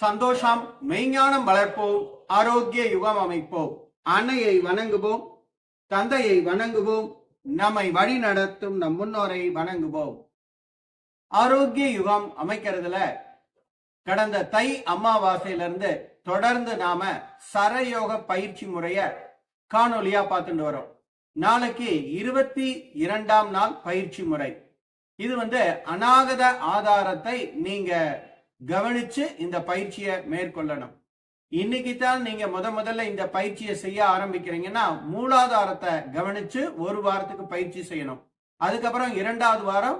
சந்தோஷம் மெய்ஞானம் வளர்ப்போம் ஆரோக்கிய யுகம் அமைப்போம். அன்னையை வணங்குவோம் தந்தையை வணங்குவோம் நம்மை வழி நடத்தும் நம் முன்னோரை வணங்குவோம். ஆரோக்கிய யுகம் அமைக்கிறதுல கடந்த தை அமாவாசையிலிருந்து தொடர்ந்து நாம சரயோக பயிற்சி முறைய காணொலியா பார்த்துட்டு வரோம். நாளைக்கு இருபத்தி இரண்டாம் நாள் பயிற்சி முறை. இது வந்து அநாகத ஆதாரத்தை நீங்க கவனிச்சு இந்த பயிற்சியை மேற்கொள்ளணும். இன்னைக்கு தான் நீங்க முத முதல்ல இந்த பயிற்சியை செய்ய ஆரம்பிக்கிறீங்கன்னா மூலாதாரத்தை கவனிச்சு ஒரு வாரத்துக்கு பயிற்சி செய்யணும். அதுக்கப்புறம் இரண்டாவது வாரம்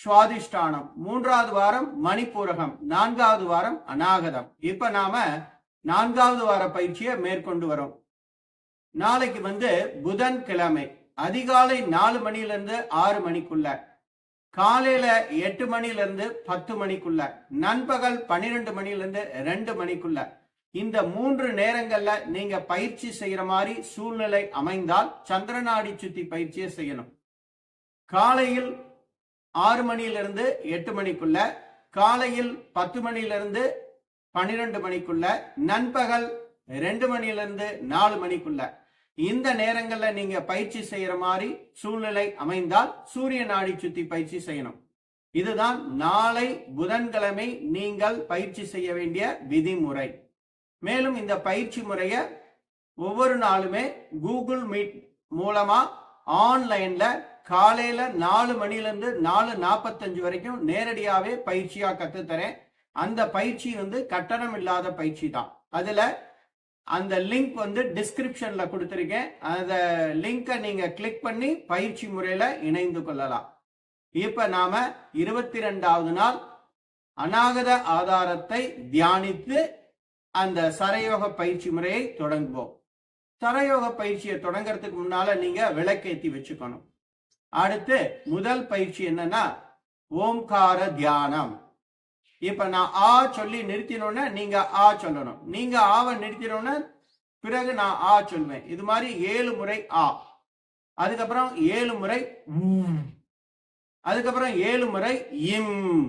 சுவாதிஷ்டானம் மூன்றாவது வாரம் மணிப்பூரகம் நான்காவது வாரம் அநாகதம். இப்ப நாம நான்காவது வார பயிற்சியை மேற்கொண்டு வரோம். நாளைக்கு வந்து புதன் கிழமை அதிகாலை நாலு மணிலிருந்து ஆறு மணிக்குள்ள காலையில எட்டு மணில இருந்து பத்து மணிக்குள்ள நண்பகல் பன்னிரெண்டு மணில இருந்து ரெண்டு மணிக்குள்ள. இந்த மூன்று நேரங்கள்ல நீங்க பயிற்சி செய்யற மாதிரி சூழ்நிலை அமைந்தால் சந்திரநாடி சுத்தி பயிற்சியை செய்யணும். காலையில் ஆறு மணியிலிருந்து எட்டு மணிக்குள்ள காலையில் பத்து மணியிலிருந்து பன்னிரெண்டு மணிக்குள்ள நண்பகல் ரெண்டு மணியிலிருந்து நாலு மணிக்குள்ள. இந்த நேரங்கள்ல நீங்க பயிற்சி செய்யற மாதிரி சூழ்நிலை அமைந்தால் சூரிய நாடி சுத்தி பயிற்சி செய்யணும். இதுதான் நாளை புதன்கிழமை நீங்கள் பயிற்சி செய்ய வேண்டிய விதிமுறை. மேலும் இந்த பயிற்சி முறைய ஒவ்வொரு நாளுமே கூகுள் மீட் மூலமா ஆன்லைன்ல காலையில நாலு மணிலேருந்து நாலு நாற்பத்தஞ்சு வரைக்கும் நேரடியாவே பயிற்சியா கத்துத்தரேன். அந்த பயிற்சி வந்து கட்டணம் இல்லாத பயிற்சி தான். அதுல அந்த லிங்க் வந்து டிஸ்கிரிப்ஷன்ல கொடுத்துருக்கேன். அந்த லிங்கை நீங்க கிளிக் பண்ணி பயிற்சி முறையில இணைந்து கொள்ளலாம். இப்ப நாம இருபத்தி ரெண்டாவது நாள் அநாகத ஆதாரத்தை தியானித்து அந்த சரயோக பயிற்சி முறையை தொடங்குவோம். சரயோக பயிற்சியை தொடங்குறதுக்கு முன்னால நீங்க விளக்கேத்தி வச்சுக்கணும். அடுத்து முதல் பயிற்சி என்னன்னா ஓம்கார தியானம். இப்ப நான் ஆ சொல்லி நிறுத்தினோன்னே நீங்க ஆ சொல்லணும். நீங்க ஆவை நிறுத்தினோன்னே பிறகு நான் ஆ சொல்வேன். இது மாதிரி ஏழு முறை ஆ. அதுக்கப்புறம் ஏழு முறை அதுக்கப்புறம் ஏழு முறை இம்.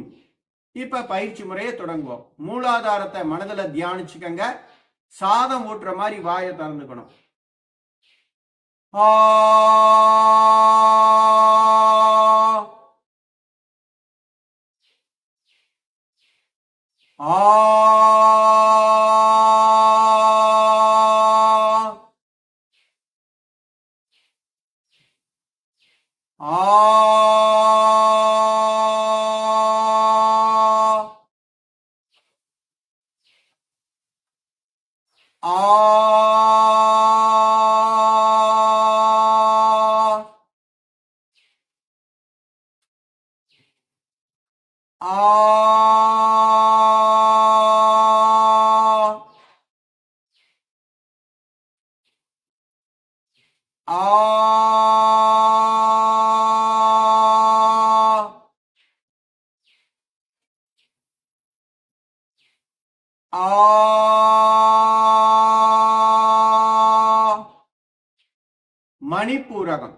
இப்ப பயிற்சி முறையை தொடங்குவோம். மூலாதாரத்தை மனதில் தியானிச்சுக்கங்க. சாதம் ஊட்டுற மாதிரி வாயை திறந்துக்கணும். ஆ. ஆ ஆ ஆ மணிப்பூரகம்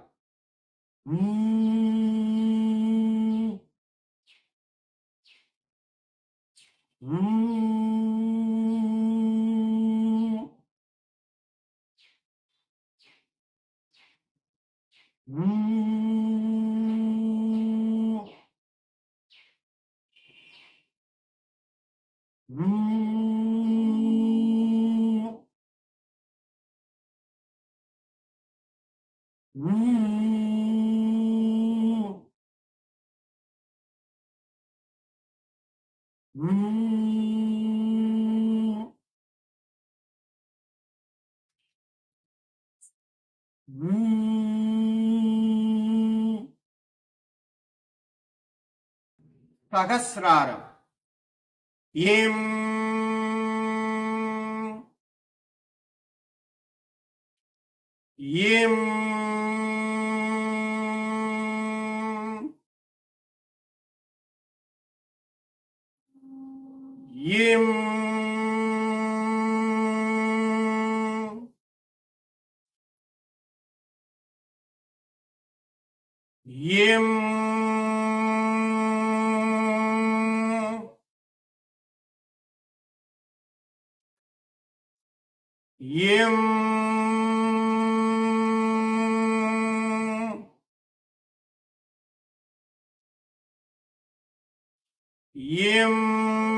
Hum. Hum. Hum. సహస్రారం ఏం இம் இம் இம் இம்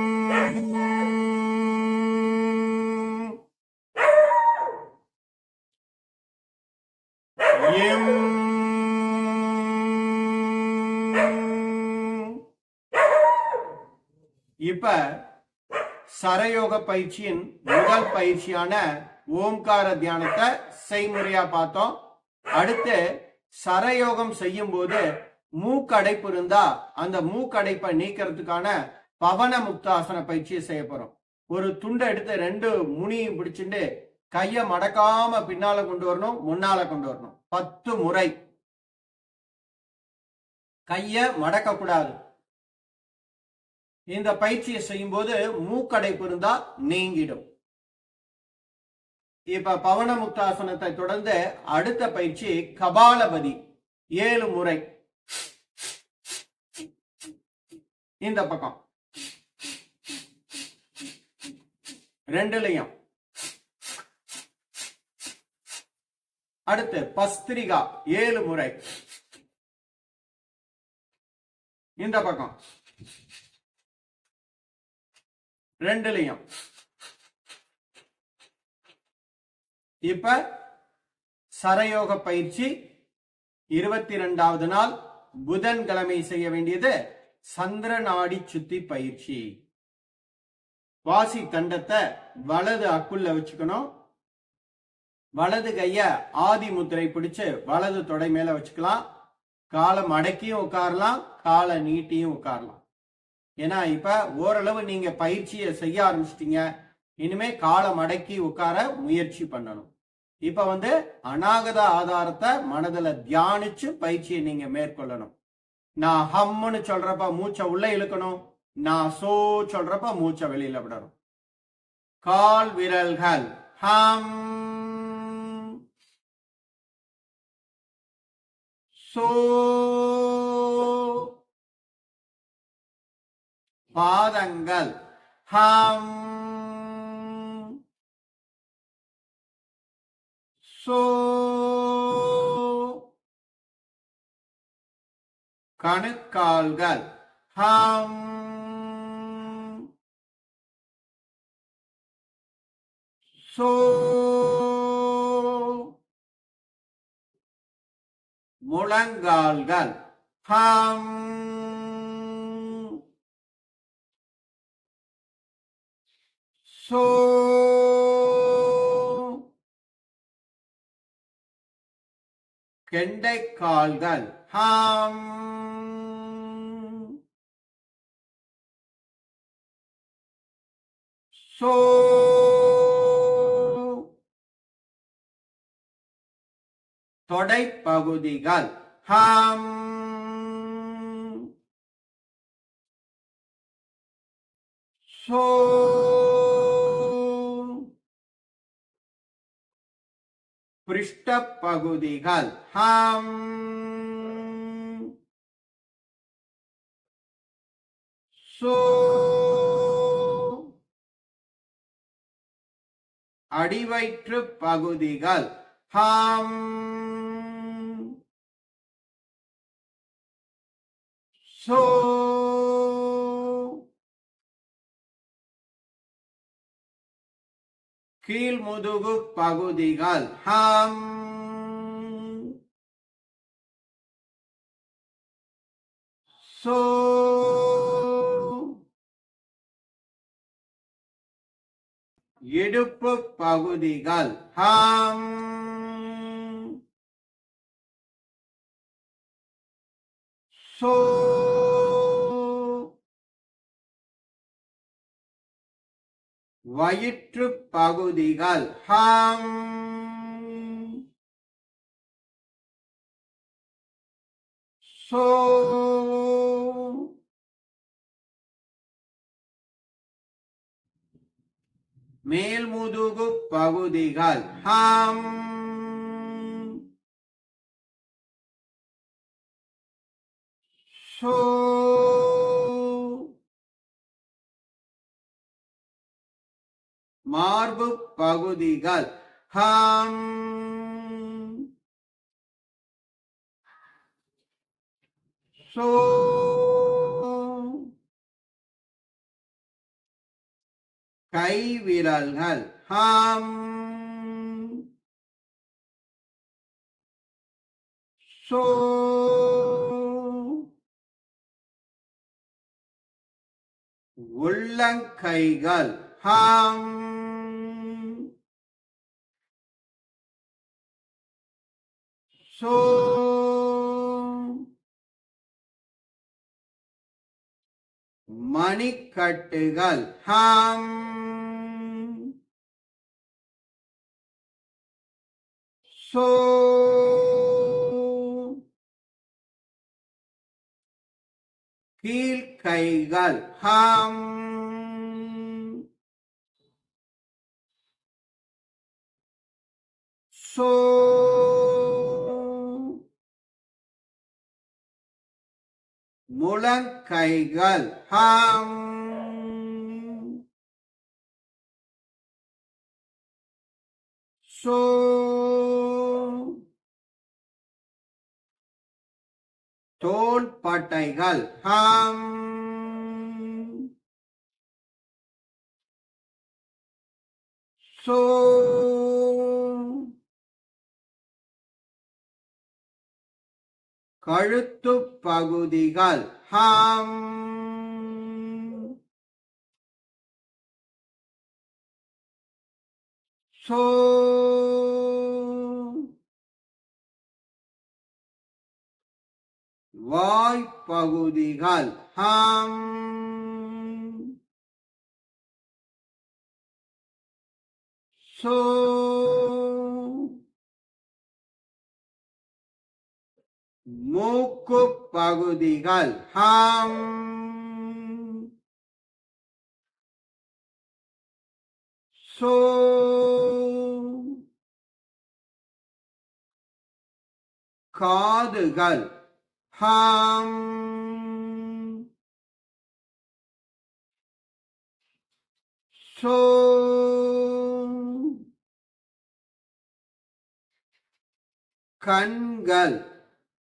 இப்ப சரயோக பயிற்சியின் முதல் பயிற்சியான ஓம்கார தியானத்தை செய்முறையா பார்த்தோம். அடுத்து சரயோகம் செய்யும் போது மூக்கடைப்பு இருந்தா அந்த மூக்கடைப்பை நீக்கிறதுக்கான பவன முக்தாசன பயிற்சியை செய்ய போறோம். ஒரு துண்டை எடுத்து ரெண்டு முனியும் பிடிச்சிட்டு கைய மடக்காம பின்னால கொண்டு வரணும் முன்னால கொண்டு வரணும். பத்து முறை. கைய மடக்க கூடாது இந்த பயிற்சியை செய்யும்போது மூக்கடைப்பு இருந்தா நீங்கிடும். இப்ப பவன முக்தாசனத்தை தொடர்ந்து அடுத்த பயிற்சி கபாலபதி ஏழு முறை. இந்த பக்கம். ரெண்டுலையும். அடுத்து பஸ்திரிகா ஏழு முறை. இந்த பக்கம். ரெண்டுலையும். இப்ப சரயோக பயிற்சி இருபத்தி ரெண்டாவது நாள் புதன்கிழமை செய்ய வேண்டியது சந்திர நாடி சுத்தி பயிற்சி. வாசி தண்டத்தை வலது அக்குள்ள வச்சுக்கணும். வலது கைய ஆதி முத்திரை பிடிச்சு வலது தொடை மேல வச்சுக்கலாம். காலை மடக்கியும் உட்காரலாம் காலை நீட்டியும் உட்காரலாம். ஏன்னா இப்ப ஓரளவு நீங்க பயிற்சியை செய்ய ஆரம்பிச்சிட்டீங்க. இனிமே காலை மடக்கி உட்கார முயற்சி பண்ணணும். இப்ப வந்து அநாகத ஆதாரத்தை மனதுல தியானிச்சு பயிற்சியை நீங்க மேற்கொள்ளணும். நான் ஹம்முன்னு சொல்றப்ப மூச்சை உள்ள இழுக்கணும். நான் சோ சொல்றப்ப மூச்சை வெளியில விடணும். கால் விரல்கள். ஹம். சோ பாதங்கள். ஹம். சோ. கணுக்கால்கள். ஹம். சோ. முழங்கால்கள். ஹம். சோ கெண்டைக்கால்கள் ஹாம். சோ தொடைப்பகுதிகள் ஹாம். சோ பிருஷ்டப்பகுதிகள். ஹம். சோ. அடிவயிற்று பகுதிகள். ஹம். சோ. கீழ் முதுகு பகுதிகள். ஹம். சோ. இடுப்பு பகுதிகள். ஹம். சோ. வயிற்று பகுதிகள். ஹம். சோ. மேல்முதுகு பகுதிகள். ஹம். சோ. மார்பு பகுதிகள். ஹம். சோ. கை ஹம். சோ. உள்ளங்கைகள். ஹம். சோ மணிக்கட்டுகள் ஹம் சோ கீழ்கைகள் ஹம் சோ முழங்கைகள். ஹம். சோ. தோள் பட்டைகள் ஹம். சோ. கழுத்து பகுதிகள். ஹம். சோ. வாய்ப்பகுதிகள். ஹம். சோ. மூக்கு பகுதிகள் ஹம் சோ காதுகள் ஹம் சோ கண்கள்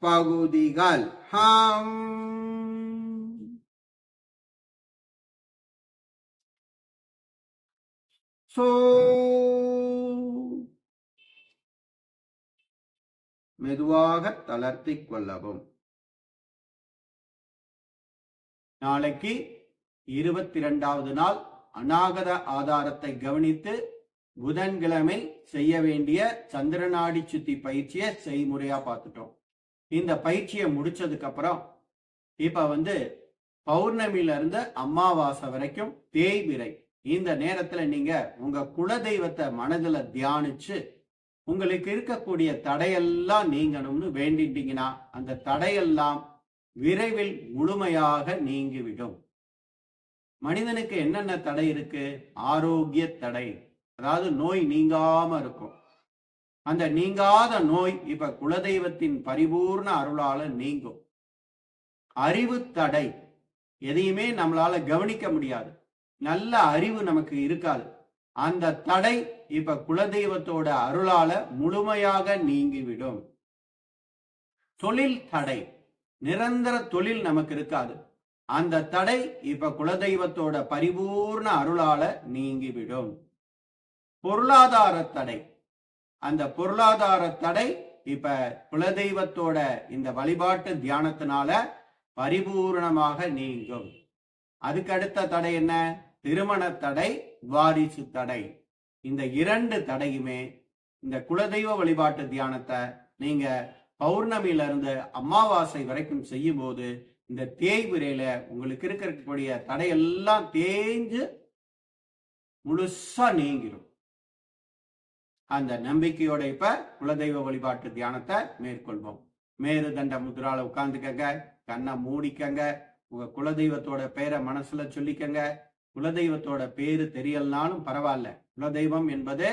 பகுதிகள். ஹம். சோ. மெதுவாக தளர்த்திக் கொள்ளவும். நாளைக்கு இருபத்தி இரண்டாவது நாள் அநாகத ஆதாரத்தை கவனித்து புதன்கிழமை செய்ய வேண்டிய சந்திரநாடி சுத்தி பயிற்சியை செய்முறையா பார்த்துட்டோம். இந்த பயிற்சியை முடிச்சதுக்கப்புறம் இப்போ வந்து பௌர்ணமியிலிருந்து அமாவாசை வரைக்கும் தேய்பிரை. இந்த நேரத்தில் நீங்கள் உங்கள் குலதெய்வத்தை மனதில் தியானிச்சு உங்களுக்கு இருக்கக்கூடிய தடையெல்லாம் நீங்கணும்னு வேண்டிட்டீங்கன்னா அந்த தடையெல்லாம் விரைவில் முழுமையாக நீங்கிவிடும். மனிதனுக்கு என்னென்ன தடை இருக்கு? ஆரோக்கிய தடை. அதாவது நோய் நீங்காம இருக்கும். அந்த நீங்காத நோய் இப்ப குலதெய்வத்தின் பரிபூர்ண அருளால நீங்கும். அறிவு தடை. எதையுமே நம்மளால கவனிக்க முடியாது. நல்ல அறிவு நமக்கு இருக்காது. அந்த தடை இப்ப குலதெய்வத்தோட அருளால முழுமையாக நீங்கிவிடும். தொழில் தடை. நிரந்தர தொழில் நமக்கு இருக்காது. அந்த தடை இப்ப குலதெய்வத்தோட பரிபூர்ண அருளால நீங்கிவிடும். பொருளாதார தடை. அந்த பொருளாதார தடை இப்ப குலதெய்வத்தோட இந்த வழிபாட்டு தியானத்தினால பரிபூர்ணமாக நீங்கும். அதுக்கு அடுத்த தடை என்ன? திருமண தடை வாரிசு தடை. இந்த இரண்டு தடையுமே இந்த குலதெய்வ வழிபாட்டு தியானத்தை நீங்க பௌர்ணமியில இருந்து அமாவாசை வரைக்கும் செய்யும் போது இந்த தேய்விரையில உங்களுக்கு இருக்கக்கூடிய தடையெல்லாம் தேஞ்சு முழுசா நீங்கிடும் அந்த நம்பிக்கையோட இப்ப குலதெய்வ வழிபாட்டு தியானத்தை மேற்கொள்வோம். மேருதண்ட முதிரால உட்காந்துக்கங்க கண்ணை மூடிக்கங்க உங்க குலதெய்வத்தோட பேரை மனசுல சொல்லிக்கங்க. குலதெய்வத்தோட பேரு தெரியலனாலும் பரவாயில்ல. குலதெய்வம் என்பது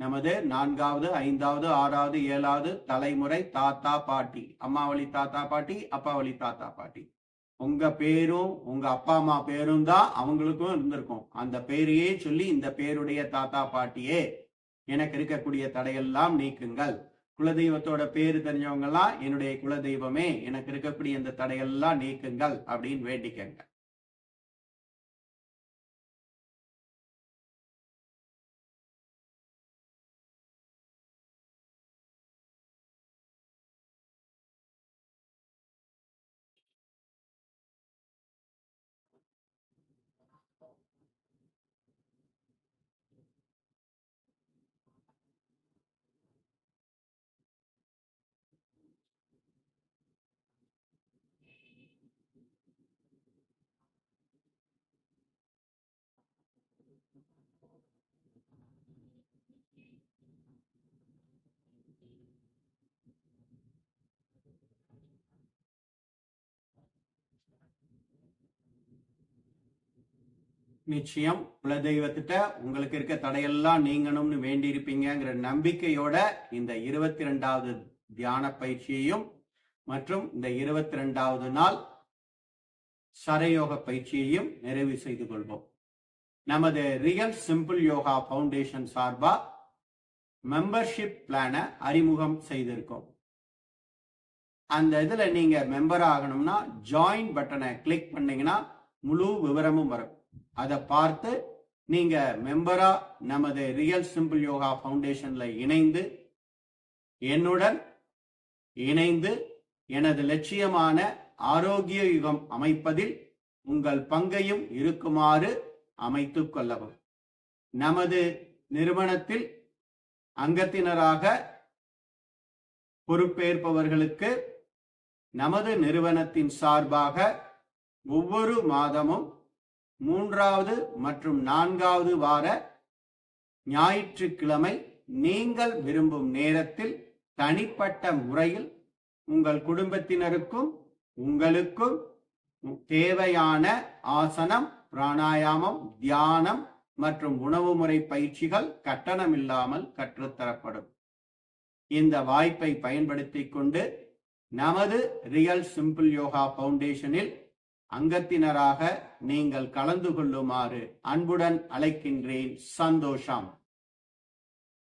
நமது நான்காவது ஐந்தாவது ஆறாவது ஏழாவது தலைமுறை தாத்தா பாட்டி. அம்மாவளி தாத்தா பாட்டி அப்பாவளி தாத்தா பாட்டி. உங்க பேரும் உங்க அப்பா அம்மா பேரும் தான் அவங்களுக்கும் இருந்திருக்கும். அந்த பேரையே சொல்லி இந்த பேருடைய தாத்தா பாட்டியே எனக்கு இருக்கக்கூடிய தடையெல்லாம் நீக்குங்கள். குலதெய்வத்தோட பேரு தெரிஞ்சவங்கெல்லாம் என்னுடைய குலதெய்வமே எனக்கு இருக்கக்கூடிய இந்த தடையெல்லாம் நீக்குங்கள் அப்படின்னு வேண்டிக்கங்க. நிச்சயம் குலதெய்வத்திட்ட உங்களுக்கு இருக்க தடையெல்லாம் நீங்கணும்னு வேண்டி இருப்பீங்கிற நம்பிக்கையோட இந்த இருபத்தி ரெண்டாவது தியான பயிற்சியையும் மற்றும் இந்த இருபத்தி ரெண்டாவது நாள் சரயோக பயிற்சியையும் நிறைவு செய்து கொள்வோம். நமது ரியல் சிம்பிள் யோகா ஃபவுண்டேஷன் சார்பா மெம்பர்ஷிப் பிளானை அறிமுகம் செய்திருக்கோம். அந்த இதுல நீங்க மெம்பர் ஆகணும்னா ஜாயின் பட்டனை கிளிக் பண்ணீங்கன்னா முழு விவரமும் வரும். அதை பார்த்து நீங்க மெம்பரா நமது ரியல் சிம்பிள் யோகா ஃபவுண்டேஷன்ல இணைந்து என்னுடன் இணைந்து எனது லட்சியமான ஆரோக்கிய யுகம் அமைப்பதில் உங்கள் பங்கையும் இருக்குமாறு அமைத்துக் கொள்ளவும். நமது நிறுவனத்தில் அங்கத்தினராக பொறுப்பேற்பவர்களுக்கு நமது நிறுவனத்தின் சார்பாக ஒவ்வொரு மாதமும் மூன்றாவது மற்றும் நான்காவது வார ஞாயிற்றுக்கிழமை நீங்கள் விரும்பும் நேரத்தில் தனிப்பட்ட முறையில் உங்கள் குடும்பத்தினருக்கும் உங்களுக்கும் தேவையான ஆசனம் பிராணாயாமம் தியானம் மற்றும் உணவு முறை பயிற்சிகள் கட்டணமில்லாமல் கற்றுத்தரப்படும். இந்த வாய்ப்பை பயன்படுத்திக் கொண்டு நமது ரியல் சிம்பிள் யோகா ஃபவுண்டேஷனில் அங்கத்தினராக நீங்கள் கலந்து கொள்ளுமாறு அன்புடன் அழைக்கின்றேன். சந்தோஷம்.